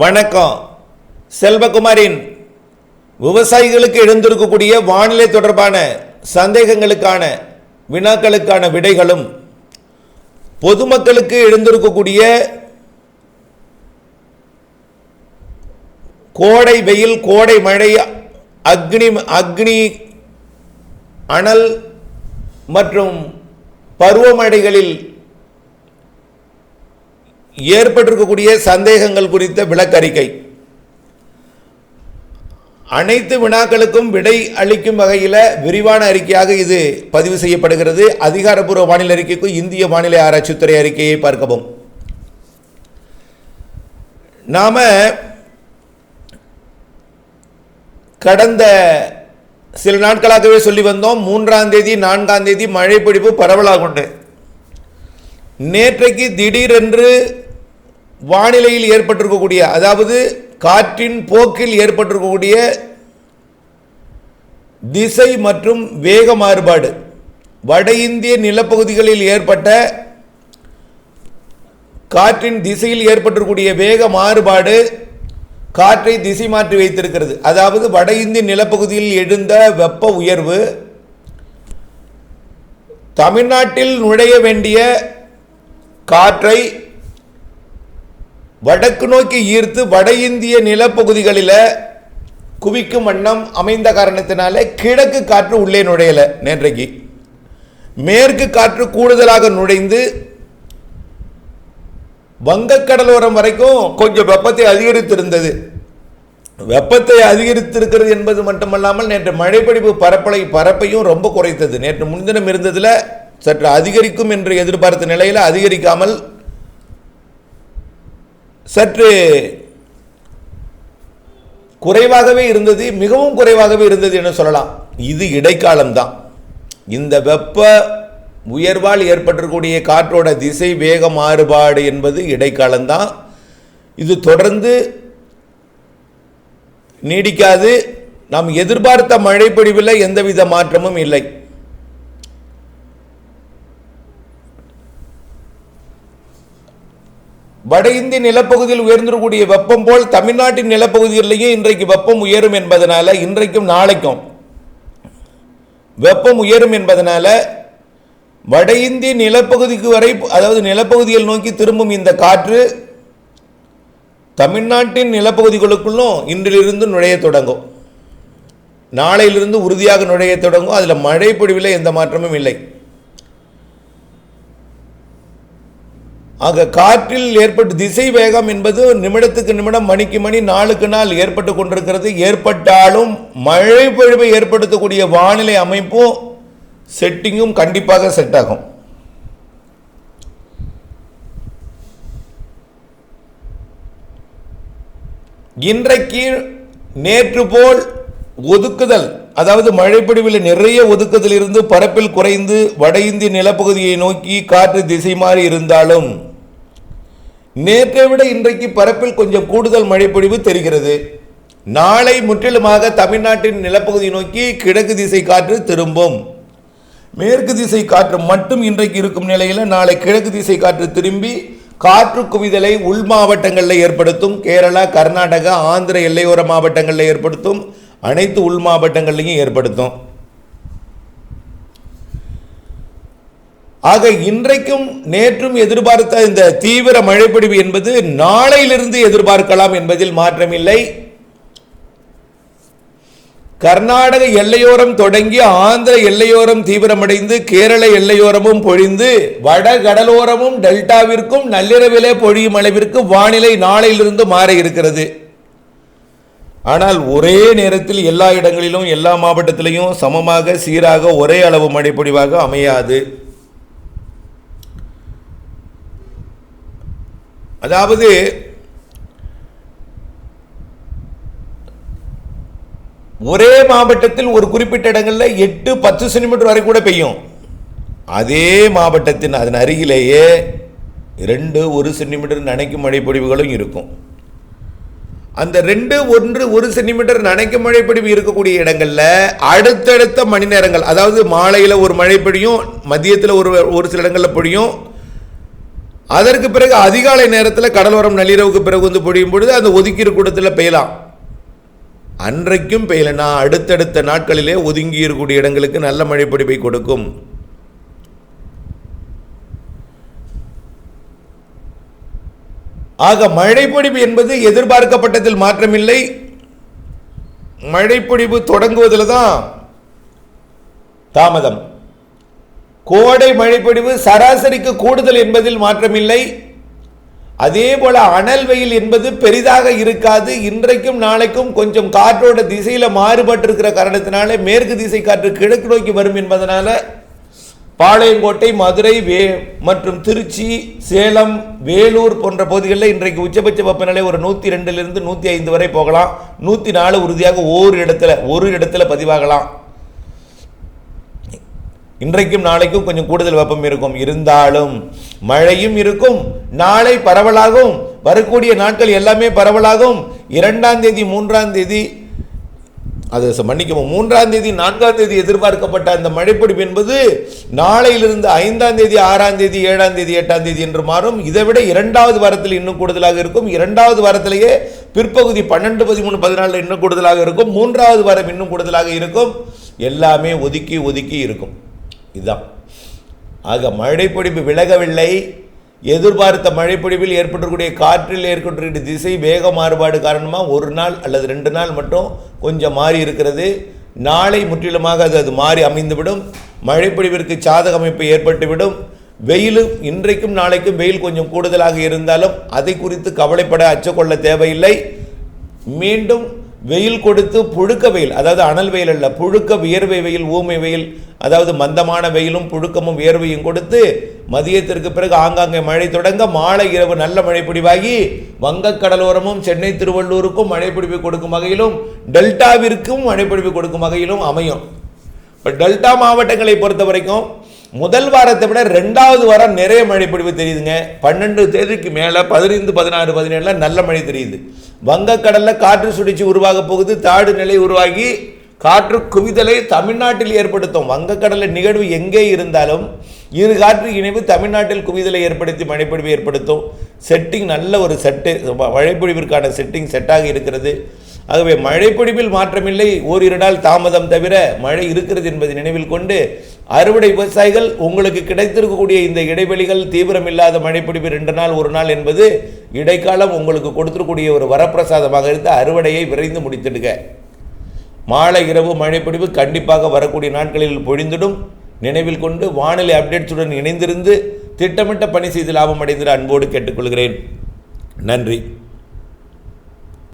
வணக்கம். செல்வகுமாரின் விவசாயிகளுக்கு எழுந்திருக்கக்கூடிய வானிலை தொடர்பான சந்தேகங்களுக்கான வினாக்களுக்கான விடைகளும் பொதுமக்களுக்கு எழுந்திருக்கக்கூடிய கோடை வெயில் கோடை மழை அக்னி அக்னி அனல் மற்றும் பருவமழைகளில் ஏற்பட்டிருக்கக்கூடிய சந்தேகங்கள் குறித்த விளக்கறிக்கை. அனைத்து வினாக்களுக்கும் விடை அளிக்கும் வகையில் விரிவான அறிக்கையாக இது பதிவு செய்யப்படுகிறது. அதிகாரப்பூர்வ வானிலை அறிக்கைக்கும் இந்திய வானிலை ஆராய்ச்சித்துறை அறிக்கையை பார்க்கவும். நாம கடந்த சில நாட்களாகவே சொல்லி வந்தோம். மூன்றாம் தேதி நான்காம் தேதி மழை பிடிப்பு பரவலாக உண்டு. நேற்றைக்கு திடீரென்று வானிலையில் ஏற்பட்டிருக்கக்கூடிய அதாவது காற்றின் போக்கில் ஏற்பட்டிருக்கக்கூடிய திசை மற்றும் வேக மாறுபாடு. வட இந்திய நிலப்பகுதிகளில் ஏற்பட்ட காற்றின் திசையில் ஏற்பட்டிருக்கக்கூடிய வேக மாறுபாடு காற்றை திசை மாற்றி வைத்திருக்கிறது. அதாவது வட இந்திய நிலப்பகுதியில் எழுந்த வெப்ப உயர்வு தமிழ்நாட்டில் நுழைய வேண்டிய காற்றை வடக்கு நோக்கி ஈர்த்து வட இந்திய நிலப்பகுதிகளில் குவிக்கும் வண்ணம் அமைந்த காரணத்தினால கிழக்கு காற்று உள்ளே நுழையலை நேற்றைக்கு. மேற்கு காற்று கூடுதலாக நுழைந்து வங்கக்கடலோரம் வரைக்கும் கொஞ்சம் வெப்பத்தை அதிகரித்திருந்தது. வெப்பத்தை அதிகரித்திருக்கிறது என்பது மட்டுமல்லாமல் நேற்று மழைப்பிடிப்பு பரப்பலை பரப்பையும் ரொம்ப குறைத்தது. நேற்று முன்தினம் இருந்ததில் சற்று அதிகரிக்கும் என்று எதிர்பார்த்த நிலையில் அதிகரிக்காமல் சற்று குறைவாகவே இருந்தது மிகவும் குறைவாகவே இருந்தது என சொல்லலாம். இது இடைக்காலம்தான். இந்த வெப்ப உயர்வால் ஏற்பட்டிருக்கக்கூடிய காற்றோட திசை வேக மாறுபாடு என்பது இடைக்காலம்தான். இது தொடர்ந்து நீடிக்காது. நாம் எதிர்பார்த்த மழைப்பொழிவில் எந்தவித மாற்றமும் இல்லை. வட இந்திய நிலப்பகுதியில் உயர்ந்திருக்கக்கூடிய வெப்பம் போல் தமிழ்நாட்டின் நிலப்பகுதிகளிலேயும் இன்றைக்கு வெப்பம் உயரும் என்பதனால இன்றைக்கும் நாளைக்கும் வெப்பம் உயரும் என்பதனால வட இந்திய நிலப்பகுதிக்கு வரை அதாவது நிலப்பகுதியில் நோக்கி திரும்பும் இந்த காற்று தமிழ்நாட்டின் நிலப்பகுதிகளுக்குள்ளும் இன்றிலிருந்து நுழைய தொடங்கும். நாளையிலிருந்து உறுதியாக நுழைய தொடங்கும். அதில் மழை பொழிவில் எந்த மாற்றமும் இல்லை. ஆக காற்றில் ஏற்பட்டு திசை வேகம் என்பது நிமிடத்துக்கு நிமிடம் மணிக்கு மணி நாளுக்கு நாள் ஏற்பட்டு கொண்டிருக்கிறது. ஏற்பட்டாலும் மழை பொழிவை ஏற்படுத்தக்கூடிய வானிலை அமைப்பும் செட்டிங்கும் கண்டிப்பாக செட் ஆகும். இன்றைக்கு நேற்று போல் ஒதுக்குதல் அதாவது மழைப்பொழிவில் நிறைய ஒதுக்குதல் இருந்து பரப்பில் குறைந்து வட இந்திய நிலப்பகுதியை நோக்கி காற்று திசை மாறி இருந்தாலும் நேற்றை விட இன்றைக்கு பரப்பில் கொஞ்சம் கூடுதல் மழைப்பொழிவு தெரிகிறது. நாளை முற்றிலுமாக தமிழ்நாட்டின் நிலப்பகுதியை நோக்கி கிழக்கு திசை காற்று திரும்பும். மேற்கு திசை காற்று மட்டும் இன்றைக்கு இருக்கும் நிலையில் நாளை கிழக்கு திசை காற்று திரும்பி காற்று குவிதலை உள் மாவட்டங்களில் ஏற்படுத்தும். கேரளா கர்நாடகா ஆந்திர எல்லையோர மாவட்டங்களில் ஏற்படுத்தும். அனைத்து உள் மாவட்டங்கள்லையும் ஏற்படுத்தும். ஆக இன்றைக்கும் நேற்றும் எதிர்பார்த்த இந்த தீவிர மழைப்பிடிவு என்பது நாளையிலிருந்து எதிர்பார்க்கலாம் என்பதில் மாற்றமில்லை. கர்நாடக எல்லையோரம் தொடங்கி ஆந்திர எல்லையோரம் தீவிரமடைந்து கேரள எல்லையோரமும் பொழிந்து வட கடலோரமும் டெல்டாவிற்கும் நள்ளிரவிலே பொழியும் அளவிற்கு வானிலை நாளையிலிருந்து மாற இருக்கிறது. ஆனால் ஒரே நேரத்தில் எல்லா இடங்களிலும் எல்லா மாவட்டத்திலையும் சமமாக சீராக ஒரே அளவு மழை பொழிவாக அமையாது. அதாவது ஒரே மாவட்டத்தில் ஒரு குறிப்பிட்ட இடங்களில் எட்டு பத்து சென்டிமீட்டர் வரை கூட பெய்யும். அதே மாவட்டத்தின் அதன் அருகிலேயே ரெண்டு ஒரு சென்டிமீட்டர் நனைக்கும் மழைப்பொழிவுகளும் இருக்கும். அந்த ரெண்டு ஒன்று ஒரு சென்டிமீட்டர் நனைக்கும் மழைப்பொழிவு இருக்கக்கூடிய இடங்களில் அடுத்தடுத்த மணி நேரங்கள் அதாவது மாலையில் ஒரு மழை பொழியும் மதியத்தில் ஒரு ஒரு சில இடங்களில் பொழியும் அதற்கு பிறகு அதிகாலை நேரத்தில் கடலோரம் நள்ளிரவுக்கு பிறகு வந்து பொழியும் பொழுது அந்த ஒதுக்கீர் கூட்டத்தில் பெய்யலாம். அன்றைக்கும் பெய்யலைன்னா அடுத்தடுத்த நாட்களிலே ஒதுங்கி இருக்கக்கூடிய இடங்களுக்கு நல்ல மழை பொழிவை கொடுக்கும். ஆக மழைப்பொழிவு என்பது எதிர்பார்க்கப்பட்டதில் மாற்றமில்லை. மழைப்பொழிவு தொடங்குவதில் தான் தாமதம். கோடை மழைப்பொழிவு சராசரிக்கு கூடுதல் என்பதில் மாற்றமில்லை. அதே போல அனல் வெயில் என்பது பெரிதாக இருக்காது. இன்றைக்கும் நாளைக்கும் கொஞ்சம் காற்றோட திசையில் மாறுபட்டிருக்கிற காரணத்தினால மேற்கு திசை காற்று கிழக்கு நோக்கி வரும் என்பதனால பாளையங்கோட்டை மதுரை வே மற்றும் திருச்சி சேலம் வேலூர் போன்ற பகுதிகளில் இன்றைக்கு உச்சபட்ச வெப்பநிலை ஒரு நூற்றி ரெண்டிலிருந்து நூற்றி ஐந்து வரை போகலாம். நூற்றி நாலு உறுதியாக ஒரு இடத்துல ஒரு இடத்துல பதிவாகலாம். இன்றைக்கும் நாளைக்கும் கொஞ்சம் கூடுதல் வெப்பம் இருக்கும். இருந்தாலும் மழையும் இருக்கும். நாளை பரவலாகும். வரக்கூடிய நாட்கள் எல்லாமே பரவலாகும். இரண்டாம் தேதி மூன்றாம் தேதி அது மன்னிக்கவும் மூன்றாம் தேதி நான்காம் தேதி எதிர்பார்க்கப்பட்ட அந்த மழைப்பிடிப்பு என்பது நாளையிலிருந்து ஐந்தாம் தேதி ஆறாம் தேதி ஏழாம் தேதி எட்டாம் தேதி என்று மாறும். இதை விட இரண்டாவது வாரத்தில் இன்னும் கூடுதலாக இருக்கும். இரண்டாவது வாரத்திலேயே பிற்பகுதி பன்னெண்டு பதிமூணு பதினாலில் இன்னும் கூடுதலாக இருக்கும். மூன்றாவது வாரம் இன்னும் கூடுதலாக இருக்கும். எல்லாமே ஒதுக்கி ஒதுக்கி இருக்கும். இதுதான் ஆக மழைப்பொழிவு விலகவில்லை. எதிர்பார்த்த மழைப்பொழிவில் ஏற்படக்கூடிய காற்றில் ஏற்பட்டிருக்கிற திசை வேக மாறுபாடு காரணமாக ஒரு நாள் அல்லது ரெண்டு நாள் மட்டும் கொஞ்சம் மாறி இருக்கிறது. நாளை முற்றிலுமாக அது அது மாறி அமைந்துவிடும். மழைப்பொழிவிற்கு சாதக அமைப்பு ஏற்பட்டுவிடும். வெயிலும் இன்றைக்கும் நாளைக்கும் வெயில் கொஞ்சம் கூடுதலாக இருந்தாலும் அதை குறித்து கவலைப்பட அச்சக்கொள்ள தேவையில்லை. மீண்டும் வெயில் கொடுத்து புழுக்க வெயில் அதாவது அனல் வெயில் அல்ல புழுக்க வியர்வை வெயில் ஊமை வெயில் அதாவது மந்தமான வெயிலும் புழுக்கமும் வியர்வையும் கொடுத்து மதியத்திற்கு பிறகு ஆங்காங்கே மழை தொடங்க மாலை இரவு நல்ல மழை பிடிவாகி வங்கக் கடலோரமும் சென்னை திருவள்ளூருக்கும் மழை பிடிப்பு கொடுக்கும் வகையிலும் டெல்டாவிற்கும் மழை பிடிப்பு கொடுக்கும் வகையிலும் அமையும். இப்போ டெல்டா மாவட்டங்களை பொறுத்த வரைக்கும் முதல் வாரத்தை விட ரெண்டாவது வாரம் நிறைய மழை பொழிவு தெரியுதுங்க. பன்னெண்டு தேதிக்கு மேலே பதினைந்து பதினாறு பதினேழுல நல்ல மழை தெரியுது. வங்கக்கடலில் காற்று சுழற்சி உருவாக போகுது. தாடு நிலை உருவாகி காற்று குவிதலை தமிழ்நாட்டில் ஏற்படுத்தும் வங்கக்கடலில் நிகழ்வு எங்கே இருந்தாலும் இரு காற்று இணைவு தமிழ்நாட்டில் குவிதலை ஏற்படுத்தி மழைப்பொழிவு ஏற்படுத்தும். செட்டிங் நல்ல ஒரு செட்டு மழைப்பொழிவிற்கான செட்டிங் செட்டாக இருக்கிறது. ஆகவே மழைப்பொழிவில் மாற்றமில்லை ஓரிரு நாள் தாமதம் தவிர மழை இருக்கிறது என்பதை நினைவில் கொண்டு அறுவடை விவசாயிகள் உங்களுக்கு கிடைத்திருக்கக்கூடிய இந்த இடைவெளிகள் தீவிரமில்லாத மழைப்பொழிவு ரெண்டு நாள் ஒரு நாள் என்பது இடைக்காலம் உங்களுக்கு கொடுத்துருக்கூடிய ஒரு வரப்பிரசாதமாக இருந்து அறுவடையை விரைந்து முடித்திடுக. மாலை இரவு மழைப்பொழிவு கண்டிப்பாக வரக்கூடிய நாட்களில் பொழிந்திடும். நினைவில் கொண்டு வானிலை அப்டேட்ஸுடன் இணைந்திருந்து திட்டமிட்ட பணி செய்து லாபம் அடைந்திட அன்போடு கேட்டுக்கொள்கிறேன். நன்றி.